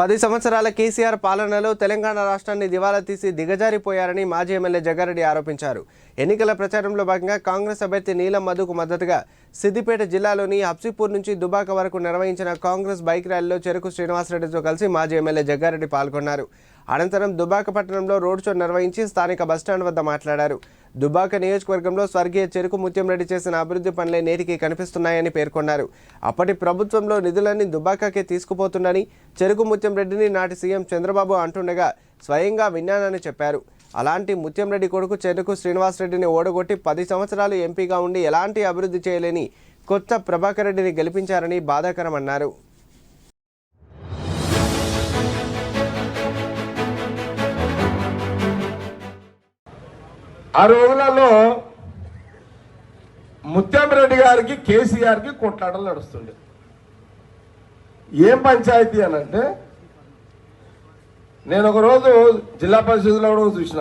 పది సంవత్సరాల కేసీఆర్ పాలనలో తెలంగాణ రాష్ట్రాన్ని దివాలా తీసి దిగజారిపోయారని మాజీ ఎమ్మెల్యే జగ్గారెడ్డి ఆరోపించారు. ఎన్నికల ప్రచారంలో భాగంగా కాంగ్రెస్ అభ్యర్థి నీలం మధుకు మద్దతుగా సిద్దిపేట జిల్లాలోని హబ్సిపూర్ నుంచి దుబాక వరకు నిర్వహించిన కాంగ్రెస్ బైక్ ర్యాలీలో చెరుకు శ్రీనివాసరెడ్డితో కలిసి మాజీ ఎమ్మెల్యే జగ్గారెడ్డి పాల్గొన్నారు. అనంతరం దుబాక పట్టణంలో రోడ్ షో నిర్వహించి స్థానిక బస్టాండ్ వద్ద మాట్లాడారు. దుబాక నియోజకవర్గంలో స్వర్గీయ చెరుకు ముత్యంరెడ్డి చేసిన అభివృద్ధి పనులే నేటికి కనిపిస్తున్నాయని పేర్కొన్నారు. అప్పటి ప్రభుత్వంలో నిధులన్నీ దుబాకకే తీసుకుపోతుందని చెరుకు ముత్యంరెడ్డిని నాటి సీఎం చంద్రబాబు అంటుండగా స్వయంగా విన్నానని చెప్పారు. అలాంటి ముత్యంరెడ్డి కొడుకు చెరుకు శ్రీనివాసరెడ్డిని ఓడగొట్టి పది సంవత్సరాలు ఎంపీగా ఉండి ఎలాంటి అభివృద్ధి చేయలేని కొత్త ప్రభాకర్ రెడ్డిని గెలిపించారని బాధాకరమన్నారు. ఆ రోజులలో ముత్యంరెడ్డి గారికి కేసీఆర్కి కొట్లాటలు నడుస్తుండే. ఏం పంచాయతీ అని అంటే నేను ఒకరోజు జిల్లా పరిషత్లో కూడా చూసిన.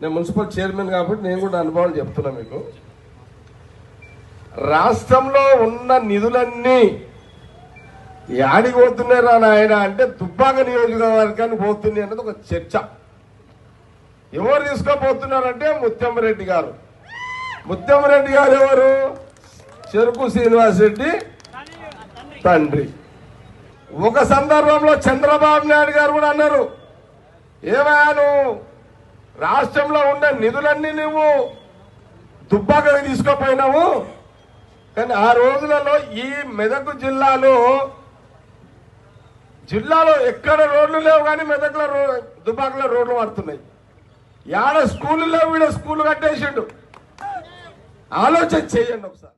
నేను మున్సిపల్ చైర్మన్ కాబట్టి నేను కూడా అనుభవం చెప్తున్నా మీకు. రాష్ట్రంలో ఉన్న నిధులన్నీ యాడికి పోతున్నాయి రా నాయన అంటే దుబ్బాక నియోజకవర్గానికి పోతున్నాయి అన్నది ఒక చర్చ. ఎవరు తీసుకోబోతున్నారంటే ముత్యంరెడ్డి గారు. ముత్యంరెడ్డి గారు ఎవరు? చెరుకు శ్రీనివాస్ రెడ్డి తండ్రి. ఒక సందర్భంలో చంద్రబాబు నాయుడు గారు కూడా అన్నారు ఏమయ్యా నువ్వు? రాష్ట్రంలో ఉన్న నిధులన్నీ నువ్వు దుబ్బాకకి తీసుకోపోయినావు. కానీ ఆ రోజులలో ఈ మెదక్ జిల్లాలో జిల్లాలో ఎక్కడ రోడ్లు లేవు కానీ మెదక్లో రో దుబ్బాకలో రోడ్లు పడుతున్నాయి. యాడ స్కూల్లో కూడా వీడ స్కూల్ కట్టేసిండు? ఆలోచన చేయండి ఒకసారి.